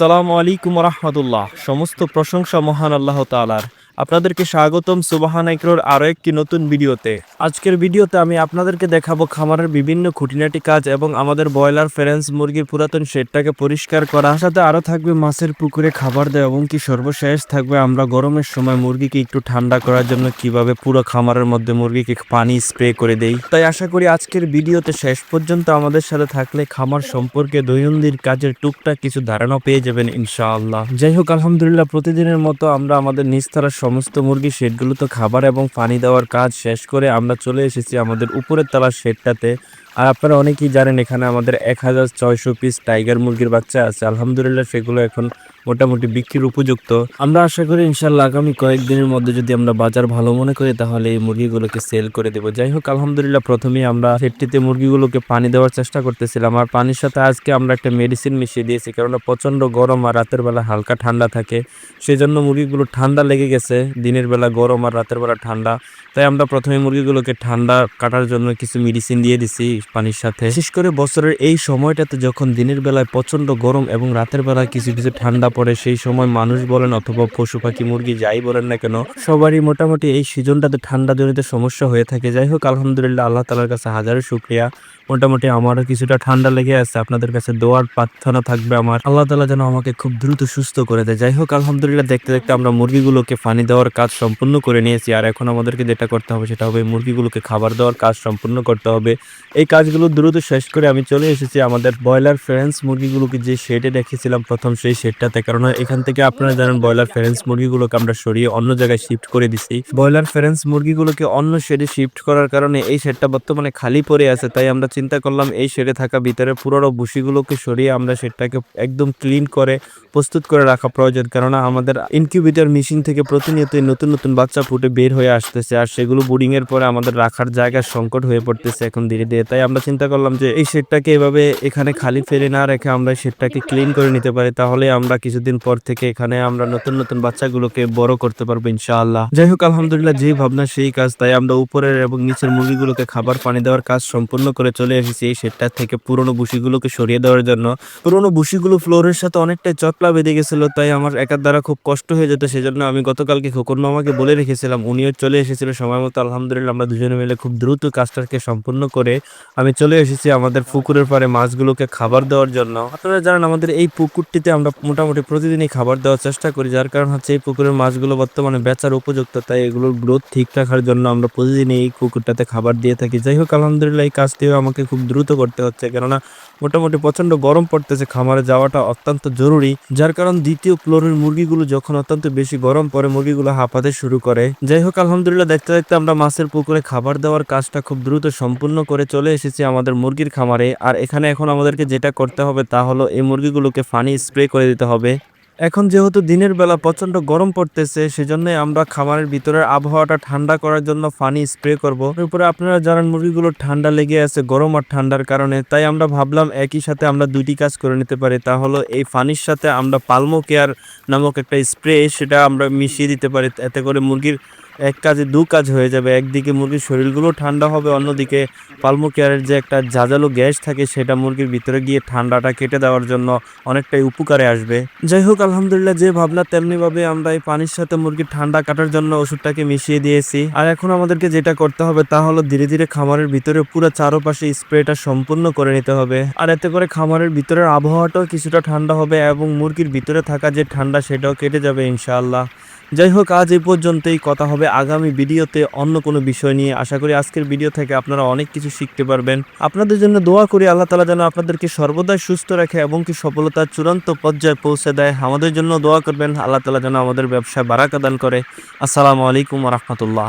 সালামু আলাইকুম রহমতুল্লাহ। সমস্ত প্রশংসা মহান আল্লাহ তালার আপনাদেরকে স্বাগতম সুবাহান একরোর আরও একটি নতুন ভিডিওতে। আজকের ভিডিওতে আমি আপনাদেরকে দেখাবো খামারের বিভিন্ন খুঁটিনাটি কাজ এবং আমাদের ব্রয়লার, ফেরেন্স, মুরগির পুরাতন শেডটাকে পরিষ্কার করা। সাথে আরও থাকবে মাছের পুকুরে খাবার দেওয়া এবং কি সর্বশেষ থাকবে আমরা গরমের সময় মুরগিকে একটু ঠান্ডা করার জন্য কীভাবে পুরো খামারের মধ্যে মুরগিকে পানি স্প্রে করে দেই। তাই আশা করি আজকের ভিডিওতে শেষ পর্যন্ত আমাদের সাথে থাকলে খামার সম্পর্কে দৈনন্দিন কাজের টুকটাক কিছু ধারণা পেয়ে যাবেন ইনশাআল্লাহ। যাই হোক, আলহামদুলিল্লাহ, প্রতিদিনের মতো আমরা আমাদের নিস্তারার সমস্ত মুরগি শেডগুলোতে খাবার এবং পানি দেওয়ার কাজ শেষ করে আমরা চলে এসেছি আমাদের উপরের তলার শেডটাতে। আর আপনারা অনেকেই জানেন এখানে আমাদের এক হাজার ছয়শো পিস টাইগার মুরগির বাচ্চা আছে। আলহামদুলিল্লাহ সেগুলো এখন মোটামুটি বিক্রির উপযুক্ত। আমরা আশা করি ইনশাল্লাহ আগামী কয়েকদিনের মধ্যে যদি আমরা বাজার ভালো মনে করি, তাহলে এই মুরগিগুলোকে সেল করে দেবো। যাই হোক, আলহামদুলিল্লাহ প্রথমেই আমরা সেটটিতে মুরগিগুলোকে পানি দেওয়ার চেষ্টা করতেছিলাম। আর পানির সাথে আজকে আমরা একটা মেডিসিন মিশিয়ে দিয়েছি, কেননা প্রচণ্ড গরম আর রাতের বেলা হালকা ঠান্ডা থাকে। সেই জন্য মুরগিগুলো ঠান্ডা লেগে গেছে, দিনের বেলা গরম আর রাতের বেলা ঠান্ডা। তাই আমরা প্রথমে মুরগিগুলোকে ঠান্ডা কাটার জন্য কিছু মেডিসিন দিয়ে দিছি। পানির সাথে। বিশেষ করে বছরের এই সময়টাতে যখন দিনের বেলায় প্রচণ্ড গরম এবং রাতের বেলায় কিছু কিছু ঠান্ডা পড়ে, সেই সময় মানুষ বলেন অথবা পশু পাখি, মুরগি যাই বলেন না কেন, সবারই মোটামুটি এই সিজনটাতে ঠান্ডা জনিত সমস্যা হয়ে থাকে। যাই হোক, আলহামদুলিল্লাহ, আল্লাহ তালার কাছে হাজারো শুক্রিয়া। মোটামুটি আমারও কিছুটা ঠান্ডা লেগে আছে। আপনাদের কাছে দোয়ার প্রার্থনা থাকবে আমার। আল্লাহ তালা যেন আমাকে খুব দ্রুত সুস্থ করে দেয়। যাই হোক, আলহামদুলিল্লাহ, দেখতে দেখতে আমরা মুরগিগুলোকে পানি দেওয়ার কাজ সম্পূর্ণ করে নিয়েছি। আর এখন আমাদেরকে যেটা করতে হবে, সেটা হবে মুরগিগুলোকে খাবার দেওয়ার কাজ সম্পূর্ণ করতে হবে। এই কাজগুলো দ্রুত শেষ করে আমি চলে এসেছি আমাদের ব্রয়লার ফ্রেন্স মুরগিগুলোকে যে শেডে রেখেছিলাম প্রথম সেই শেডটাতে। কারণ এখান থেকে আপনারা জানেন ব্রয়লার ফ্রেন্স মুরগিগুলোকে আমরা সরিয়ে অন্য জায়গায় শিফট করে দিছি। ব্রয়লার ফ্রেন্স মুরগিগুলোকে অন্য শেডে শিফট করার কারণে এই শেডটা বর্তমানে খালি পড়ে আছে, তাই আমরা চিন্তা করলাম এই শেডে থাকা ভিতরে পুরোনো ভুসিগুলোকে সরিয়ে আমরা শেডটাকে একদম ক্লিন করে, প্রস্তুত করে রাখা প্রয়োজন। কেননা আমাদের ইনকিউবেটর মেশিন থেকে প্রতিনিয়ত নতুন নতুন বাচ্চা ফুটে বের হয়ে আসতেছে, আর সেগুলো বোর্ডিং এর পরে আমাদের রাখার জায়গার সংকট হয়ে পড়তেছে এখন ধীরে ধীরে। তাই আমরা চিন্তা করলাম যে এই শেডটাকে এভাবে এখানে খালি ফেলে না রেখে আমরা শেডটাকে ক্লিন করে নিতে পারি, তাহলে আমরা কিছুদিন পর থেকে এখানে আমরা নতুন নতুন বাচ্চাগুলোকে বড় করতে পারব ইনশাআল্লাহ। যাই হোক, আলহামদুলিল্লাহ যেই ভাবনা সেই কাজ, তাই আমরা উপরের এবং নিচের মুরগিগুলোকে খাবার পানি দেওয়ার কাজ সম্পূর্ণ করে চলে এসেছি এই শেডটা থেকে পুরনো বুসিগুলোকে সরিয়ে দেওয়ার জন্য। পুরনো বুসিগুলো ফ্লোরের সাথে অনেকটাই চটলা বেঁধে গেছিল, তাই আমার একার দ্বারা খুব কষ্ট হয়ে যেত, সেজন্য আমি গতকালকে খোকন মামাকে বলে রেখেছিলাম, উনিও চলে এসেছিল। সময় মতো আলহামদুলিল্লাহ আমরা দুজনে মিলে খুব দ্রুত কাজটাকে সম্পূর্ণ করে আমি চলে এসেছি আমাদের পুকুরের পাড়ে মাছগুলোকে খাবার দেওয়ার জন্য। আপনারা জানেন আমাদের এই পুকুরটিতে আমরা মোটামুটি প্রতিদিনই খাবার দেওয়ার চেষ্টা করি, যার কারণ হচ্ছে এই পুকুরের মাছগুলো বর্তমানে বেচার উপযুক্ত, তাই এগুলোর গ্রোথ ঠিক রাখার জন্য আমরা প্রতিদিন এই পুকুরটাতে খাবার দিয়ে থাকি। যাই হোক, আলহামদুলিল্লাহ এই কাজটিও আমাকে খুব দ্রুত করতে হচ্ছে, কেননা মোটামুটি প্রচণ্ড গরম পড়তেছে, খামারে যাওয়াটা অত্যন্ত জরুরি। যার কারণ দ্বিতীয় ফ্লোরের মুরগিগুলো যখন অত্যন্ত বেশি গরম পরে মুরগিগুলো হাঁপাতে শুরু করে। যাই হোক, আলহামদুলিল্লাহ, দেখতে দেখতে আমরা মাছের পুকুরে খাবার দেওয়ার কাজটা খুব দ্রুত সম্পূর্ণ করে চলে আমাদের মুরগির খামারে। আর এখানে এখন আমাদেরকে যেটা করতে হবে তা হলো এই মুরগিগুলোকে ফানি স্প্রে করে দিতে হবে। এখন যেহেতু দিনের বেলা প্রচণ্ড গরম পড়তেছে, সেজন্য আমরা খামারের ভিতরের আবহাওয়াটা ঠান্ডা করার জন্য পানি স্প্রে করব। এরপরে আপনারা জানেন মুরগিগুলো ঠান্ডা লেগে আছে, গরম আর ঠান্ডার কারণে। তাই আমরা ভাবলাম একই সাথে আমরা দুইটি কাজ করে নিতে পারি। তা হলো এই ফানির সাথে আমরা পালমো কেয়ার নামক একটা স্প্রে, সেটা আমরা মিশিয়ে দিতে পারি। এতে করে মুরগির এক কাজে দু কাজ হয়ে যাবে। একদিকে মুরগির শরীরগুলো ঠান্ডা হবে, অন্যদিকে পালমো কেয়ারের যে একটা ঝাঁঝালো গ্যাস থাকে, সেটা মুরগির ভিতরে গিয়ে ঠান্ডাটা কেটে দেওয়ার জন্য অনেকটাই উপকারে আসবে। যাই হোক, আলহামদুলিল্লাহ যে ভাবনা তেমনি ভাবে আমরা এই পানির সাথে মুরগির ঠান্ডা কাটার জন্য ওষুধটাকে মিশিয়ে দিয়েছি। আর এখন আমাদেরকে যেটা করতে হবে, তা হলো ধীরে ধীরে খামারের ভিতরে পুরো চারপাশে স্প্রেটা সম্পূর্ণ করে নিতে হবে। আর এতে করে খামারের ভিতরের আবহাওয়াটাও কিছুটা ঠান্ডা হবে এবং মুরগির ভিতরে থাকা যে ঠান্ডা, সেটাও কেটে যাবে ইনশাআল্লাহ। যাই হোক, আজ এই পর্যন্তই। কথা হবে আগামী ভিডিওতে অন্য কোনো বিষয় নিয়ে। আশা করি আজকের ভিডিও থেকে আপনারা অনেক কিছু শিখতে পারবেন। আপনাদের জন্য দোয়া করি আল্লাহ তালা যেন আপনাদেরকে সর্বদাই সুস্থ রাখে এবং কি সফলতার চূড়ান্ত পর্যায়ে পৌঁছে দেয়। আমাদের জন্য দোয়া করবেন। আল্লাহ তালা যেন আমাদের ব্যবসায় বারাকা দান করে। আসসালামু আলাইকুম রহমতুল্লাহ।